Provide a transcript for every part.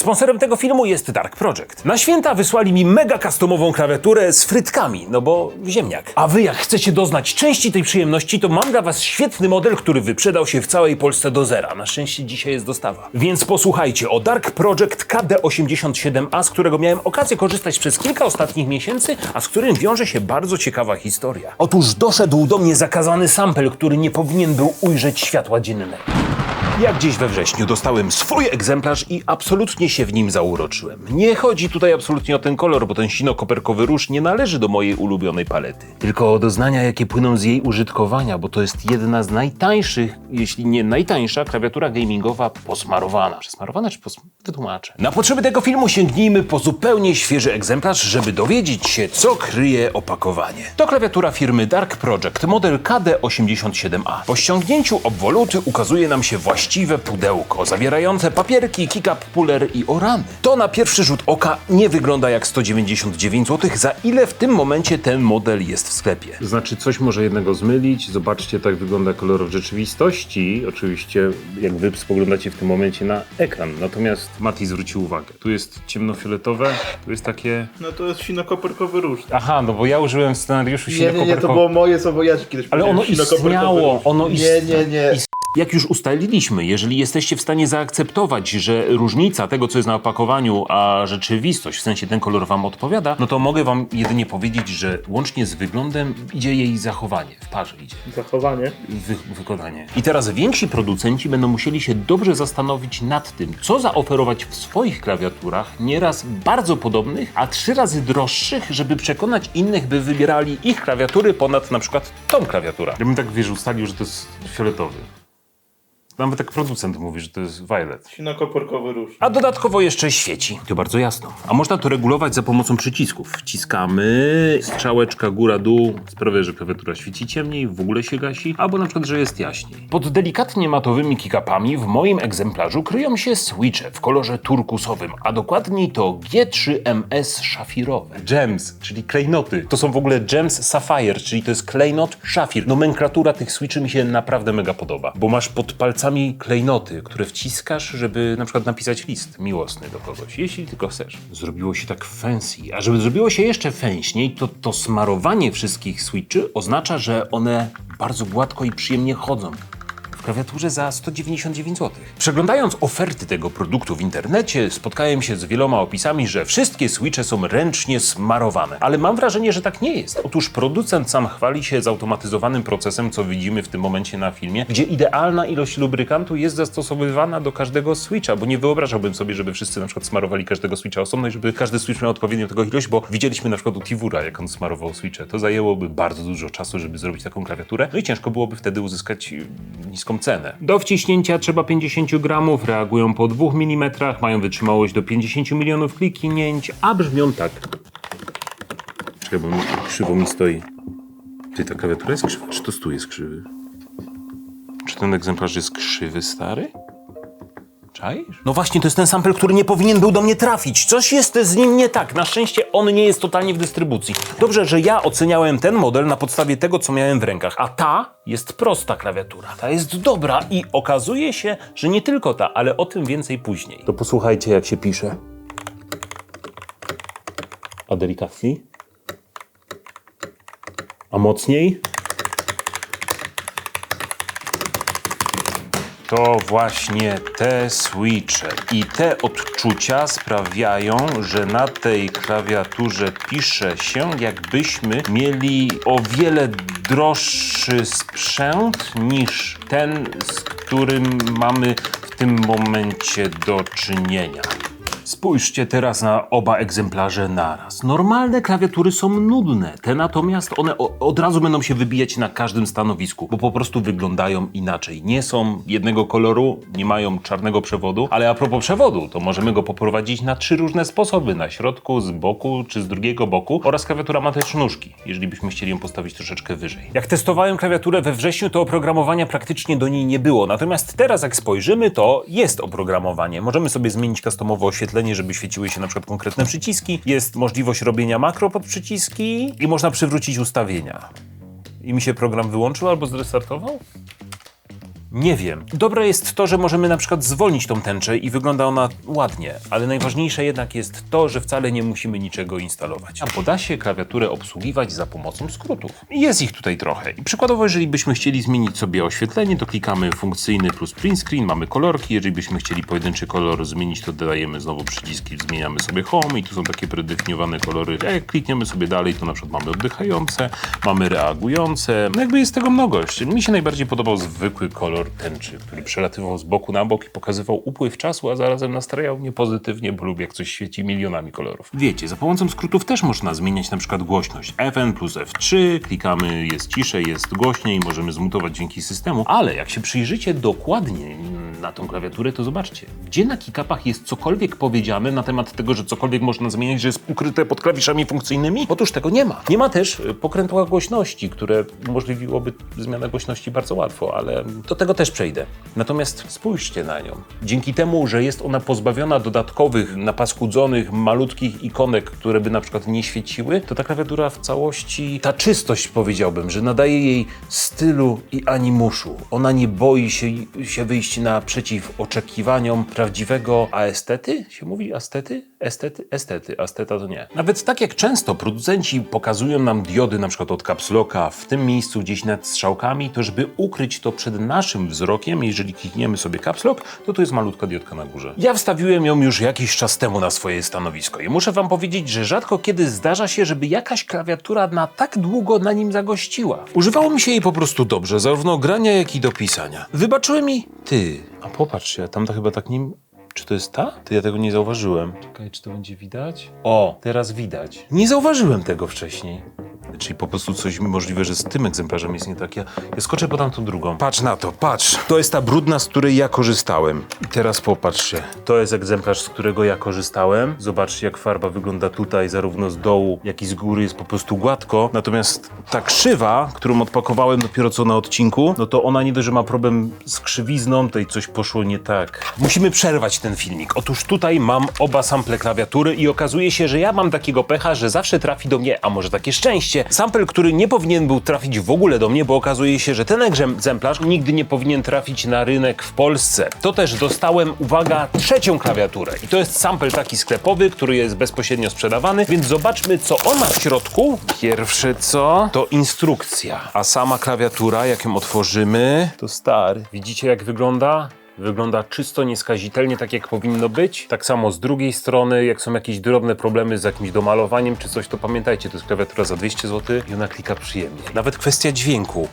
Sponsorem tego filmu jest Dark Project. Na święta wysłali mi mega customową klawiaturę z frytkami, no bo ziemniak. A wy jak chcecie doznać części tej przyjemności, to mam dla was świetny model, który wyprzedał się w całej Polsce do zera. Na szczęście dzisiaj jest dostawa. Więc posłuchajcie o Dark Project KD87A, z którego miałem okazję korzystać przez kilka ostatnich miesięcy, a z którym wiąże się bardzo ciekawa historia. Otóż doszedł do mnie zakazany sample, który nie powinien był ujrzeć światła dziennego. Jak gdzieś we wrześniu dostałem swój egzemplarz i absolutnie się w nim zauroczyłem. Nie chodzi tutaj absolutnie o ten kolor, bo ten sino-koperkowy róż nie należy do mojej ulubionej palety. Tylko o doznania, jakie płyną z jej użytkowania, bo to jest jedna z najtańszych, jeśli nie najtańsza, klawiatura gamingowa posmarowana. Przesmarowana czy pos... Wytłumaczę. Na potrzeby tego filmu sięgnijmy po zupełnie świeży egzemplarz, żeby dowiedzieć się, co kryje opakowanie. To klawiatura firmy Dark Project, model KD87A. Po ściągnięciu obwoluty ukazuje nam się właściwe pudełko, zawierające papierki, kick-up puller i orany. To na pierwszy rzut oka nie wygląda jak 199 zł, za ile w tym momencie ten model jest w sklepie. Znaczy, coś może jednego zmylić. Zobaczcie, tak wygląda kolor w rzeczywistości. Oczywiście, jak wy spoglądacie w tym momencie na ekran. Natomiast Mati zwrócił uwagę. Tu jest ciemnofioletowe, tu jest takie. No to jest sino-koperkowy róż. Tak? Aha, no bo ja użyłem w scenariuszu Nie, nie, nie, to było moje słowo, ja ci kiedyś Ale ono sino-koperkowy istniało, róż. ono Nie, nie, nie. Jak już ustaliliśmy, jeżeli jesteście w stanie zaakceptować, że różnica tego, co jest na opakowaniu, a rzeczywistość, w sensie ten kolor wam odpowiada, no to mogę wam jedynie powiedzieć, że łącznie z wyglądem idzie jej zachowanie, w parze idzie. Zachowanie. Wy, wykonanie. I teraz więksi producenci będą musieli się dobrze zastanowić nad tym, co zaoferować w swoich klawiaturach, nieraz bardzo podobnych, a trzy razy droższych, żeby przekonać innych, by wybierali ich klawiatury ponad na przykład tą klawiaturę. Ja bym tak, wiesz, ustalił, że to jest fioletowy. Nawet tak producent mówi, że to jest violet. Sino-koperkowy róż. A dodatkowo jeszcze świeci. To bardzo jasno. A można to regulować za pomocą przycisków. Wciskamy, strzałeczka góra-dół sprawia, że klawiatura świeci ciemniej, w ogóle się gasi, albo na przykład, że jest jaśniej. Pod delikatnie matowymi kickupami w moim egzemplarzu kryją się switche w kolorze turkusowym, a dokładniej to G3MS szafirowe. Gems, czyli klejnoty. To są w ogóle Gems Sapphire, czyli to jest klejnot szafir. Nomenklatura tych switchy mi się naprawdę mega podoba, bo masz pod palcami klejnoty, które wciskasz, żeby na przykład napisać list miłosny do kogoś, jeśli tylko chcesz. Zrobiło się tak fancy, a żeby zrobiło się jeszcze fęśniej, to to smarowanie wszystkich switchy oznacza, że one bardzo gładko i przyjemnie chodzą klawiaturze za 199 zł. Przeglądając oferty tego produktu w internecie, spotkałem się z wieloma opisami, że wszystkie switche są ręcznie smarowane. Ale mam wrażenie, że tak nie jest. Otóż producent sam chwali się zautomatyzowanym procesem, co widzimy w tym momencie na filmie, gdzie idealna ilość lubrykantu jest zastosowywana do każdego switcha, bo nie wyobrażałbym sobie, żeby wszyscy na przykład smarowali każdego switcha osobno i żeby każdy switch miał odpowiednią tego ilość, bo widzieliśmy na przykład u Tivura, jak on smarował switche. To zajęłoby bardzo dużo czasu, żeby zrobić taką klawiaturę, no i ciężko byłoby wtedy uzyskać niską cenę. Do wciśnięcia trzeba 50 gramów, reagują po 2 mm, mają wytrzymałość do 50 milionów kliknięć, a brzmią tak. Czekaj, bo mi krzywo mi stoi. Ty, ta klawiatura jest krzywa, czy to stół jest krzywy? Czy ten egzemplarz jest krzywy, stary? Czaisz? No właśnie, to jest ten sample, który nie powinien był do mnie trafić. Coś jest z nim nie tak. Na szczęście on nie jest totalnie w dystrybucji. Dobrze, że ja oceniałem ten model na podstawie tego, co miałem w rękach. A ta jest prosta klawiatura. Ta jest dobra i okazuje się, że nie tylko ta, ale o tym więcej później. To posłuchajcie, jak się pisze. A delikatniej? A mocniej? To właśnie te switche i te odczucia sprawiają, że na tej klawiaturze pisze się, jakbyśmy mieli o wiele droższy sprzęt niż ten, z którym mamy w tym momencie do czynienia. Spójrzcie teraz na oba egzemplarze naraz. Normalne klawiatury są nudne, te natomiast one od razu będą się wybijać na każdym stanowisku, bo po prostu wyglądają inaczej. Nie są jednego koloru, nie mają czarnego przewodu, ale a propos przewodu, to możemy go poprowadzić na trzy różne sposoby. Na środku, z boku czy z drugiego boku oraz klawiatura ma też nóżki, jeżeli byśmy chcieli ją postawić troszeczkę wyżej. Jak testowałem klawiaturę we wrześniu, to oprogramowania praktycznie do niej nie było. Natomiast teraz jak spojrzymy, to jest oprogramowanie. Możemy sobie zmienić customowo oświetlenie, żeby świeciły się na przykład konkretne przyciski. Jest możliwość robienia makro pod przyciski i można przywrócić ustawienia. I mi się program wyłączył albo zrestartował? Nie wiem. Dobre jest to, że możemy na przykład zwolnić tą tęczę i wygląda ona ładnie, ale najważniejsze jednak jest to, że wcale nie musimy niczego instalować. A poda się klawiaturę obsługiwać za pomocą skrótów. Jest ich tutaj trochę. I przykładowo, jeżeli byśmy chcieli zmienić sobie oświetlenie, to klikamy funkcyjny plus print screen, mamy kolorki. Jeżeli byśmy chcieli pojedynczy kolor zmienić, to dodajemy znowu przyciski, zmieniamy sobie home i tu są takie predefiniowane kolory. A jak klikniemy sobie dalej, to na przykład mamy oddychające, mamy reagujące. No jakby jest tego mnogość. Mi się najbardziej podobał zwykły kolor tęczy, który przelatywał z boku na bok i pokazywał upływ czasu, a zarazem nastrajał mnie pozytywnie, bo lubię jak coś świeci milionami kolorów. Wiecie, za pomocą skrótów też można zmieniać na przykład głośność. Fn plus F3, klikamy, jest ciszej, jest głośniej, możemy zmutować dźwięki systemu, ale jak się przyjrzycie dokładnie na tą klawiaturę, to zobaczcie, gdzie na kickupach jest cokolwiek powiedziane na temat tego, że cokolwiek można zmieniać, że jest ukryte pod klawiszami funkcyjnymi? Otóż tego nie ma. Nie ma też y, pokrętła głośności, które umożliwiłoby zmianę głośności bardzo łatwo, ale do tego też przejdę. Natomiast spójrzcie na nią. Dzięki temu, że jest ona pozbawiona dodatkowych, napaskudzonych, malutkich ikonek, które by na przykład nie świeciły, to ta klawiatura w całości, ta czystość powiedziałbym, że nadaje jej stylu i animuszu. Ona nie boi się, się wyjść naprzeciw oczekiwaniom prawdziwego aestety? Się mówi astety? Estety? Estety. Asteta to nie. Nawet tak jak często producenci pokazują nam diody na przykład od kapsloka w tym miejscu gdzieś nad strzałkami, to żeby ukryć to przed naszym wzrokiem, jeżeli klikniemy sobie kapslok, to tu jest malutka diodka na górze. Ja wstawiłem ją już jakiś czas temu na swoje stanowisko i muszę wam powiedzieć, że rzadko kiedy zdarza się, żeby jakaś klawiatura na tak długo na nim zagościła. Używało mi się jej po prostu dobrze, zarówno grania, jak i do pisania. Wybaczyłem mi ty. A popatrzcie, tam to chyba tak nim czy to jest ta? To ja tego nie zauważyłem. Czekaj, czy to będzie widać? O, teraz widać. Nie zauważyłem tego wcześniej. Czyli po prostu coś możliwe, że z tym egzemplarzem jest nie tak. Ja, ja skoczę po tamtą drugą. Patrz na to, patrz. To jest ta brudna, z której ja korzystałem. I teraz popatrzcie. To jest egzemplarz, z którego ja korzystałem. Zobaczcie, jak farba wygląda tutaj, zarówno z dołu, jak i z góry jest po prostu gładko. Natomiast ta krzywa, którą odpakowałem dopiero co na odcinku, no to ona nie dość, że ma problem z krzywizną, tutaj coś poszło nie tak. Musimy przerwać ten filmik. Otóż tutaj mam oba sample klawiatury i okazuje się, że ja mam takiego pecha, że zawsze trafi do mnie, a może takie szczęście, sample, który nie powinien był trafić w ogóle do mnie, bo okazuje się, że ten egzemplarz nigdy nie powinien trafić na rynek w Polsce. To też dostałem, uwaga, trzecią klawiaturę. I to jest sample taki sklepowy, który jest bezpośrednio sprzedawany, więc zobaczmy, co on ma w środku. Pierwsze co, to instrukcja. A sama klawiatura, jak ją otworzymy, to stary. Widzicie, jak wygląda? Wygląda czysto, nieskazitelnie, tak jak powinno być. Tak samo z drugiej strony, jak są jakieś drobne problemy z jakimś domalowaniem czy coś, to pamiętajcie, to jest klawiatura za 200 zł i ona klika przyjemnie. Nawet kwestia dźwięku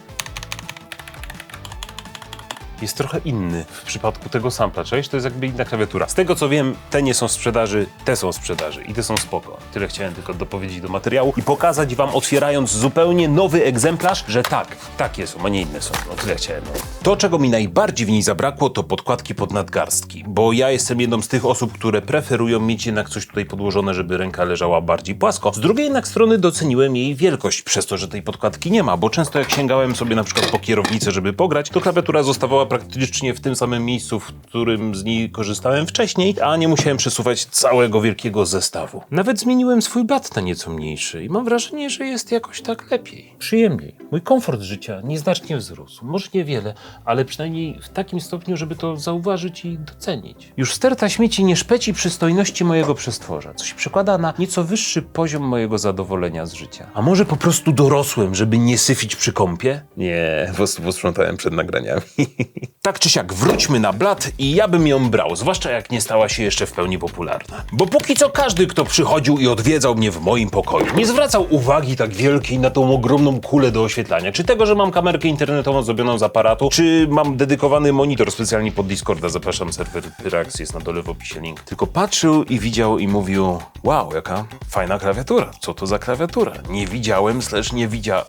jest trochę inny w przypadku tego sampla. Cześć, to jest jakby inna klawiatura. Z tego co wiem, te nie są w sprzedaży, te są w sprzedaży i te są spoko. Tyle chciałem tylko dopowiedzieć do materiału i pokazać wam, otwierając zupełnie nowy egzemplarz, że tak, takie są, a nie inne są. No tyle chciałem. No. To, czego mi najbardziej w niej zabrakło, to podkładki pod nadgarstki, bo ja jestem jedną z tych osób, które preferują mieć jednak coś tutaj podłożone, żeby ręka leżała bardziej płasko. Z drugiej jednak strony doceniłem jej wielkość, przez to, że tej podkładki nie ma, bo często jak sięgałem sobie na przykład po kierownicę, żeby pograć, to klawiatura zostawała praktycznie w tym samym miejscu, w którym z niej korzystałem wcześniej, a nie musiałem przesuwać całego wielkiego zestawu. Nawet zmieniłem swój bat na nieco mniejszy i mam wrażenie, że jest jakoś tak lepiej, przyjemniej. Mój komfort życia nieznacznie wzrósł. Może niewiele, ale przynajmniej w takim stopniu, żeby to zauważyć i docenić. Już sterta śmieci nie szpeci przystojności mojego przestworza, coś przekłada na nieco wyższy poziom mojego zadowolenia z życia. A może po prostu dorosłem, żeby nie syfić przy kąpie? Nie, po prostu posprzątałem przed nagraniami. tak czy siak, wróćmy na blat i ja bym ją brał, zwłaszcza jak nie stała się jeszcze w pełni popularna. Bo póki co każdy, kto przychodził i odwiedzał mnie w moim pokoju, nie zwracał uwagi tak wielkiej na tą ogromną kulę do oświetlania, czy tego, że mam kamerkę internetową zrobioną z aparatu, czy mam dedykowany monitor specjalnie pod Discorda, zapraszam, serwer Pyrax jest na dole w opisie link. Tylko patrzył i widział i mówił, wow, jaka fajna klawiatura, co to za klawiatura? Nie widziałem, slash nie widzia...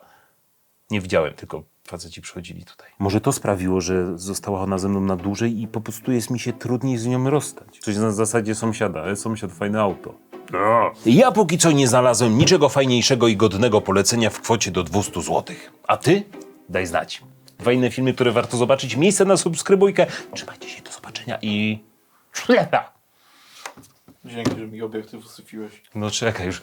Nie widziałem, tylko faceci przychodzili tutaj. Może to sprawiło, że została ona ze mną na dłużej i po prostu jest mi się trudniej z nią rozstać. Coś na zasadzie sąsiada, ale sąsiad fajne auto. Ja póki co nie znalazłem niczego fajniejszego i godnego polecenia w kwocie do 200 zł. A ty? Daj znać. Dwa inne filmy, które warto zobaczyć, miejsce na subskrybujkę. Trzymajcie się, do zobaczenia i... Dzięki, że mi obiektyw usypiłeś. No czekaj już.